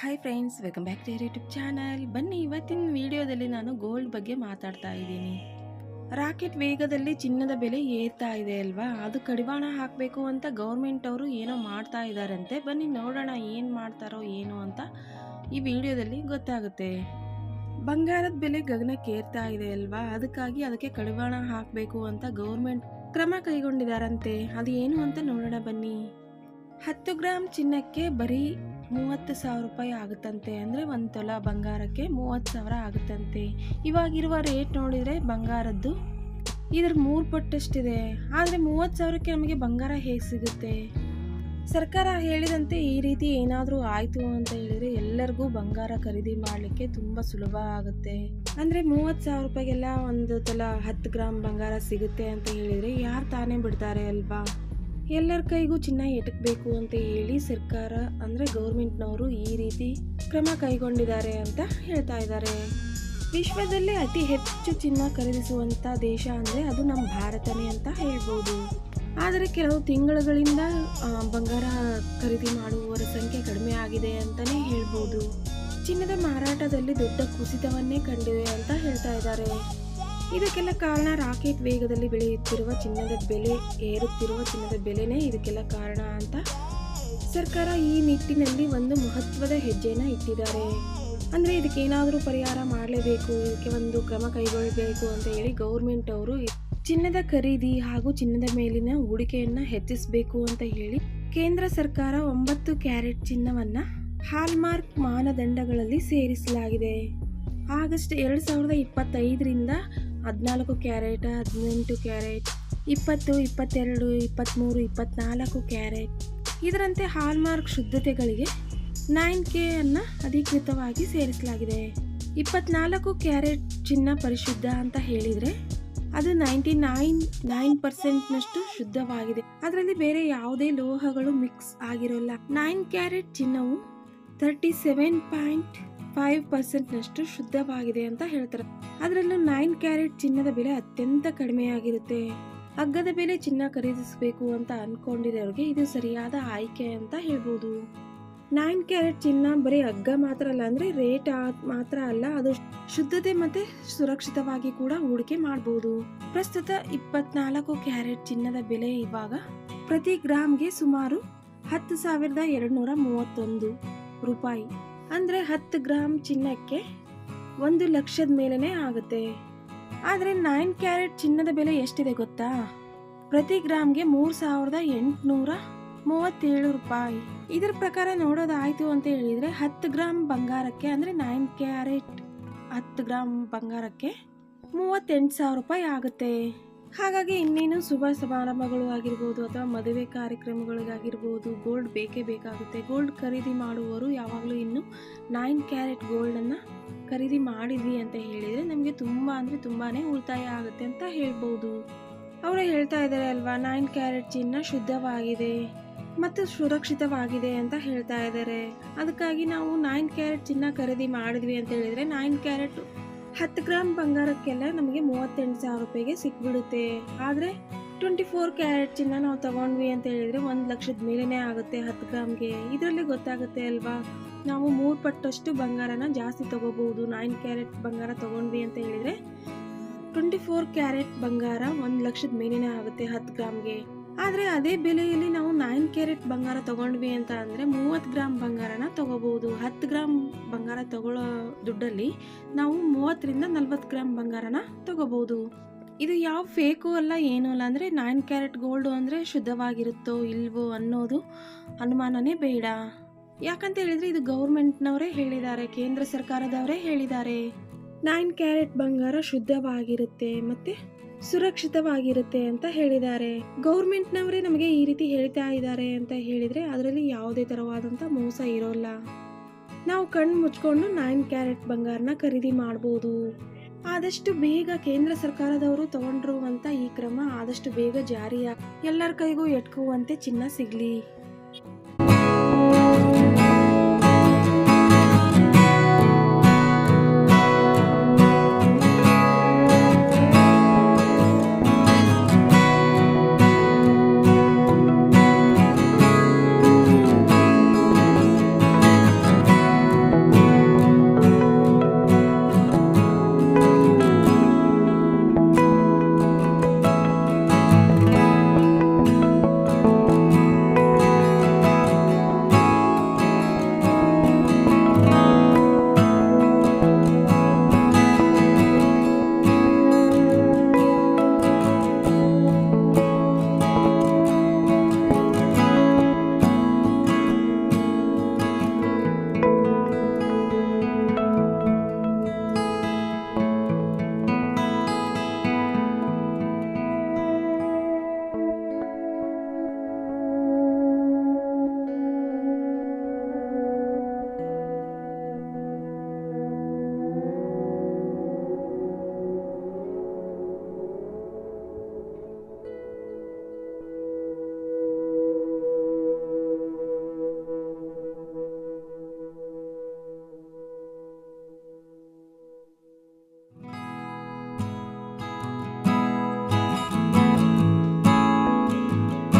Hi friends welcome back to YouTube channel ಬನ್ನಿ, ಇವತ್ತಿನ ವಿಡಿಯೋದಲ್ಲಿ ನಾನು ಗೋಲ್ಡ್ ಬಗ್ಗೆ ಮಾತಾಡ್ತಾ ಇದ್ದೀನಿ. ರಾಕೆಟ್ ವೇಗದಲ್ಲಿ ಚಿನ್ನದ ಬೆಲೆ ಏರ್ತಾ ಇದೆ ಅಲ್ವಾ? ಅದು ಕಡಿವಾಣ ಹಾಕಬೇಕು ಅಂತ ಗೌರ್ಮೆಂಟ್ ಅವರು ಏನೋ ಮಾಡ್ತಾ ಇದ್ದಾರಂತೆ. ಬನ್ನಿ, ನೋಡೋಣ ಏನು ಮಾಡ್ತಾರೋ ಏನು ಅಂತ ಈ ವಿಡಿಯೋದಲ್ಲಿ ಗೊತ್ತಾಗುತ್ತೆ. ಬಂಗಾರದ ಬೆಲೆ ಗಗನಕ್ಕೆ ಏರ್ತಾ ಇದೆ ಅಲ್ವಾ? ಅದಕ್ಕಾಗಿ ಅದಕ್ಕೆ ಕಡಿವಾಣ ಹಾಕಬೇಕು ಅಂತ ಗೌರ್ಮೆಂಟ್ ಕ್ರಮ ಕೈಗೊಂಡಿದ್ದಾರಂತೆ. ಅದು ಏನು ಅಂತ ನೋಡೋಣ ಬನ್ನಿ. ಹತ್ತು ಗ್ರಾಮ್ ಚಿನ್ನಕ್ಕೆ ಬರೀ ಮೂವತ್ತು ಸಾವಿರ ರೂಪಾಯಿ ಆಗುತ್ತಂತೆ ಅಂದರೆ ಒಂದು ತೊಲ ಬಂಗಾರಕ್ಕೆ ಮೂವತ್ತು ಸಾವಿರ ಆಗುತ್ತಂತೆ. ಇವಾಗಿರುವ ರೇಟ್ ನೋಡಿದರೆ ಬಂಗಾರದ್ದು ಇದ್ರ ಮೂರು ಪಟ್ಟಷ್ಟಿದೆ. ಆದರೆ ಮೂವತ್ತು ಸಾವಿರಕ್ಕೆ ನಮಗೆ ಬಂಗಾರ ಹೇಗೆ ಸಿಗುತ್ತೆ? ಸರ್ಕಾರ ಹೇಳಿದಂತೆ ಈ ರೀತಿ ಏನಾದರೂ ಆಯಿತು ಅಂತ ಹೇಳಿದರೆ ಎಲ್ಲರಿಗೂ ಬಂಗಾರ ಖರೀದಿ ಮಾಡಲಿಕ್ಕೆ ತುಂಬ ಸುಲಭ ಆಗುತ್ತೆ. ಅಂದರೆ ಮೂವತ್ತು ಸಾವಿರ ರೂಪಾಯಿಗೆಲ್ಲ ಒಂದು ತಲ ಹತ್ತು ಗ್ರಾಮ್ ಬಂಗಾರ ಸಿಗುತ್ತೆ ಅಂತ ಹೇಳಿದರೆ ಯಾರು ತಾನೇ ಬಿಡ್ತಾರೆ ಅಲ್ವಾ? ಎಲ್ಲರ ಕೈಗೂ ಚಿನ್ನ ಎಟಕಬೇಕು ಅಂತ ಹೇಳಿ ಸರ್ಕಾರ, ಅಂದರೆ ಗೌರ್ಮೆಂಟ್ನವರು ಈ ರೀತಿ ಕ್ರಮ ಕೈಗೊಂಡಿದ್ದಾರೆ ಅಂತ ಹೇಳ್ತಾ ಇದ್ದಾರೆ. ವಿಶ್ವದಲ್ಲೇ ಅತಿ ಹೆಚ್ಚು ಚಿನ್ನ ಖರೀದಿಸುವಂಥ ದೇಶ ಅಂದರೆ ಅದು ನಮ್ಮ ಭಾರತನೇ ಅಂತ ಹೇಳ್ಬೋದು. ಆದರೆ ಕೆಲವು ತಿಂಗಳುಗಳಿಂದ ಬಂಗಾರ ಖರೀದಿ ಮಾಡುವವರ ಸಂಖ್ಯೆ ಕಡಿಮೆ ಆಗಿದೆ ಅಂತಲೇ ಹೇಳ್ಬೋದು. ಚಿನ್ನದ ಮಾರಾಟದಲ್ಲಿ ದೊಡ್ಡ ಕುಸಿತವನ್ನೇ ಕಂಡಿದೆ ಅಂತ ಹೇಳ್ತಾ ಇದ್ದಾರೆ. ಇದಕ್ಕೆಲ್ಲ ಕಾರಣ ರಾಕೆಟ್ ವೇಗದಲ್ಲಿ ಬೆಳೆಯುತ್ತಿರುವ ಚಿನ್ನದ ಬೆಲೆ, ಏರುತ್ತಿರುವ ಚಿನ್ನದ ಬೆಲೆನೇ ಇದಕ್ಕೆಲ್ಲ ಕಾರಣ ಅಂತ ಸರ್ಕಾರ ಈ ನಿಟ್ಟಿನಲ್ಲಿ ಒಂದು ಮಹತ್ವದ ಹೆಜ್ಜೆನ ಇಟ್ಟಿದ್ದಾರೆ. ಅಂದರೆ ಇದಕ್ಕೆ ಏನಾದರೂ ಪರಿಹಾರ ಮಾಡಲೇಬೇಕು, ಇದಕ್ಕೆ ಒಂದು ಕ್ರಮ ಕೈಗೊಳ್ಳಬೇಕು ಅಂತ ಹೇಳಿ ಗೌರ್ಮೆಂಟ್ ಅವರು ಚಿನ್ನದ ಖರೀದಿ ಹಾಗೂ ಚಿನ್ನದ ಮೇಲಿನ ಹೂಡಿಕೆಯನ್ನು ಹೆಚ್ಚಿಸಬೇಕು ಅಂತ ಹೇಳಿ ಕೇಂದ್ರ ಸರ್ಕಾರ ಒಂಬತ್ತು ಕ್ಯಾರೆಟ್ ಚಿನ್ನವನ್ನ ಹಾಲ್ಮಾರ್ಕ್ ಮಾನದಂಡಗಳಲ್ಲಿ ಸೇರಿಸಲಾಗಿದೆ. ಆಗಸ್ಟ್ ಎರಡು ಸಾವಿರದ ಇಪ್ಪತ್ತೈದರಿಂದ ಹದಿನಾಲ್ಕು ಕ್ಯಾರೆಟ್, ಹದಿನೆಂಟು ಕ್ಯಾರೆಟ್, ಇಪ್ಪತ್ತು, ಇಪ್ಪತ್ತೆರಡು, ಇಪ್ಪತ್ತ್ಮೂರು, ಇಪ್ಪತ್ತ್ನಾಲ್ಕು ಕ್ಯಾರೆಟ್. ಇದರಂತೆ ಹಾಲ್ಮಾರ್ಕ್ ಶುದ್ಧತೆಗಳಿಗೆ ನೈನ್ ಕೆ ಅನ್ನು ಅಧಿಕೃತವಾಗಿ ಸೇರಿಸಲಾಗಿದೆ. ಇಪ್ಪತ್ನಾಲ್ಕು ಕ್ಯಾರೆಟ್ ಚಿನ್ನ ಪರಿಶುದ್ಧ ಅಂತ ಹೇಳಿದರೆ ಅದು ನೈಂಟಿ ನೈನ್ ನೈನ್ ಪರ್ಸೆಂಟ್ನಷ್ಟು ಶುದ್ಧವಾಗಿದೆ. ಅದರಲ್ಲಿ ಬೇರೆ ಯಾವುದೇ ಲೋಹಗಳು ಮಿಕ್ಸ್ ಆಗಿರೋಲ್ಲ. ನೈನ್ ಕ್ಯಾರೆಟ್ ಚಿನ್ನವು ತರ್ಟಿ ಸೆವೆನ್ ಪಾಯಿಂಟ್ ಫೈವ್ ಪರ್ಸೆಂಟ್ನಷ್ಟು ಶುದ್ಧವಾಗಿದೆ ಅಂತ ಹೇಳ್ತಾರೆ. ಅದರಲ್ಲೂ ನೈನ್ ಕ್ಯಾರೆಟ್ ಚಿನ್ನದ ಬೆಲೆ ಅತ್ಯಂತ ಕಡಿಮೆಯಾಗಿರುತ್ತೆ. ಅಗ್ಗದ ಬೆಲೆ ಚಿನ್ನ ಖರೀದಿಸಬೇಕು ಅಂತ ಅನ್ಕೊಂಡಿರೋರಿಗೆ ಇದು ಸರಿಯಾದ ಆಯ್ಕೆ ಅಂತ ಹೇಳ್ಬೋದು. ನೈನ್ ಕ್ಯಾರೆಟ್ ಚಿನ್ನ ಬರೀ ಹಗ್ಗ ಮಾತ್ರ ಅಲ್ಲ ಅಂದ್ರೆ ರೇಟ್ ಮಾತ್ರ ಅಲ್ಲ, ಅದು ಶುದ್ಧತೆ ಮತ್ತೆ ಸುರಕ್ಷಿತವಾಗಿ ಕೂಡ ಹೂಡಿಕೆ ಮಾಡಬಹುದು ಪ್ರಸ್ತುತ ಇಪ್ಪತ್ನಾಲ್ಕು ಕ್ಯಾರೆಟ್ ಚಿನ್ನದ ಬೆಲೆ ಇವಾಗ ಪ್ರತಿ ಗ್ರಾಮ್ಗೆ ಸುಮಾರು ಹತ್ತು ಸಾವಿರದ ಎರಡ್ನೂರ ಮೂವತ್ತೊಂದು ರೂಪಾಯಿ. ಅಂದ್ರೆ ಹತ್ತು ಗ್ರಾಮ್ ಚಿನ್ನಕ್ಕೆ ಒಂದು ಲಕ್ಷದ ಮೇಲೇ ಆಗುತ್ತೆ. ಆದರೆ ನೈನ್ ಕ್ಯಾರೆಟ್ ಚಿನ್ನದ ಬೆಲೆ ಎಷ್ಟಿದೆ ಗೊತ್ತಾ? ಪ್ರತಿ ಗ್ರಾಮ್ಗೆ ಮೂರು ಸಾವಿರದ ಎಂಟುನೂರ ಮೂವತ್ತೇಳು ರೂಪಾಯಿ. ಇದರ ಪ್ರಕಾರ ನೋಡೋದಾಯಿತು ಅಂತ ಹೇಳಿದರೆ ಹತ್ತು ಗ್ರಾಮ್ ಬಂಗಾರಕ್ಕೆ ಅಂದರೆ ನೈನ್ ಕ್ಯಾರೆಟ್ ಹತ್ತು ಗ್ರಾಮ್ ಬಂಗಾರಕ್ಕೆ ಮೂವತ್ತೆಂಟು ಸಾವಿರ ರೂಪಾಯಿ ಆಗುತ್ತೆ. ಹಾಗಾಗಿ ಇನ್ನೇನು ಶುಭ ಸಮಾರಂಭಗಳು ಆಗಿರ್ಬೋದು ಅಥವಾ ಮದುವೆ ಕಾರ್ಯಕ್ರಮಗಳಿಗಾಗಿರ್ಬೋದು ಗೋಲ್ಡ್ ಬೇಕೇ ಬೇಕಾಗುತ್ತೆ. ಗೋಲ್ಡ್ ಖರೀದಿ ಮಾಡುವವರು ಯಾವಾಗಲೂ ಇನ್ನು ನೈನ್ ಕ್ಯಾರೆಟ್ ಗೋಲ್ಡನ್ನು ಖರೀದಿ ಮಾಡಿದ್ವಿ ಅಂತ ಹೇಳಿದರೆ ನಮಗೆ ತುಂಬ ಅಂದರೆ ತುಂಬಾ ಉಳಿತಾಯ ಆಗುತ್ತೆ ಅಂತ ಹೇಳ್ಬೋದು. ಅವರು ಹೇಳ್ತಾ ಇದ್ದಾರೆ ಅಲ್ವಾ ನೈನ್ ಕ್ಯಾರೆಟ್ ಚಿನ್ನ ಶುದ್ಧವಾಗಿದೆ ಮತ್ತು ಸುರಕ್ಷಿತವಾಗಿದೆ ಅಂತ ಹೇಳ್ತಾ ಇದ್ದಾರೆ ಅದಕ್ಕಾಗಿ ನಾವು ನೈನ್ ಕ್ಯಾರೆಟ್ ಚಿನ್ನ ಖರೀದಿ ಮಾಡಿದ್ವಿ ಅಂತ ಹೇಳಿದರೆ ನೈನ್ ಕ್ಯಾರೆಟ್ ಹತ್ತು ಗ್ರಾಮ್ ಬಂಗಾರಕ್ಕೆಲ್ಲ ನಮಗೆ ಮೂವತ್ತೆಂಟು ಸಾವಿರ ರೂಪಾಯಿಗೆ ಸಿಕ್ಬಿಡುತ್ತೆ. ಆದರೆ ಟ್ವೆಂಟಿ ಫೋರ್ ಕ್ಯಾರೆಟ್ ಚಿನ್ನ ನಾವು ತಗೊಂಡ್ವಿ ಅಂತ ಹೇಳಿದರೆ ಒಂದು ಲಕ್ಷದ ಮೇಲೇ ಆಗುತ್ತೆ ಹತ್ತು ಗ್ರಾಮ್ಗೆ. ಇದರಲ್ಲಿ ಗೊತ್ತಾಗುತ್ತೆ ಅಲ್ವಾ? ನಾವು ಮೂರು ಪಟ್ಟಷ್ಟು ಬಂಗಾರನ ಜಾಸ್ತಿ ತಗೋಬಹುದು. ನೈನ್ ಕ್ಯಾರೆಟ್ ಬಂಗಾರ ತಗೊಂಡ್ವಿ ಅಂತ ಹೇಳಿದರೆ ಟ್ವೆಂಟಿ ಫೋರ್ ಕ್ಯಾರೆಟ್ ಬಂಗಾರ ಒಂದು ಲಕ್ಷದ ಮೇಲಿನ ಆಗುತ್ತೆ ಹತ್ತು ಗ್ರಾಮ್ಗೆ. ಆದರೆ ಅದೇ ಬೆಲೆಯಲ್ಲಿ ನಾವು ನೈನ್ ಕ್ಯಾರೆಟ್ ಬಂಗಾರ ತಗೊಂಡ್ವಿ ಅಂತ ಅಂದರೆ ಮೂವತ್ತು ಗ್ರಾಮ್ ಬಂಗಾರನ ತಗೋಬಹುದು ಹತ್ತು ಗ್ರಾಮ್ ಬಂಗಾರ ತಗೊಳ್ಳೋ ದುಡ್ಡಲ್ಲಿ ನಾವು ಮೂವತ್ತರಿಂದ ನಲ್ವತ್ತು ಗ್ರಾಮ್ ಬಂಗಾರನ ತಗೋಬಹುದು ಇದು ಯಾವ ಫೇಕು ಅಲ್ಲ, ಏನೂ ಅಲ್ಲ ಅಂದರೆ ನೈನ್ ಕ್ಯಾರೆಟ್ ಗೋಲ್ಡು ಅಂದರೆ ಶುದ್ಧವಾಗಿರುತ್ತೋ ಇಲ್ವೋ ಅನ್ನೋದು ಅನುಮಾನನೇ ಬೇಡ. ಯಾಕಂತ ಹೇಳಿದ್ರೆ ಇದು ಗೌರ್ಮೆಂಟ್ನವರೇ ಹೇಳಿದ್ದಾರೆ, ಕೇಂದ್ರ ಸರ್ಕಾರದವರೇ ಹೇಳಿದ್ದಾರೆ. ನೈನ್ ಕ್ಯಾರೆಟ್ ಬಂಗಾರ ಶುದ್ಧವಾಗಿರುತ್ತೆ, ಮತ್ತೆ ಸುರಕ್ಷಿತವಾಗಿರುತ್ತೆ ಅಂತ ಹೇಳಿದ್ದಾರೆ. ಗೌರ್ಮೆಂಟ್ನವರೇ ನಮಗೆ ಈ ರೀತಿ ಹೇಳ್ತಾ ಇದ್ದಾರೆ ಅಂತ ಹೇಳಿದ್ರೆ ಅದರಲ್ಲಿ ಯಾವುದೇ ಥರವಾದಂಥ ಮೋಸ ಇರೋಲ್ಲ. ನಾವು ಕಣ್ಣು ಮುಚ್ಕೊಂಡು ನೈನ್ ಕ್ಯಾರೆಟ್ ಬಂಗಾರನ ಖರೀದಿ ಮಾಡ್ಬೋದು. ಆದಷ್ಟು ಬೇಗ ಕೇಂದ್ರ ಸರ್ಕಾರದವರು ತಗೊಂಡಿರುವಂತ ಈ ಕ್ರಮ ಆದಷ್ಟು ಬೇಗ ಜಾರಿಯ ಎಲ್ಲರ ಕೈಗೂ ಎಟ್ಕುವಂತೆ ಚಿನ್ನ ಸಿಗ್ಲಿ.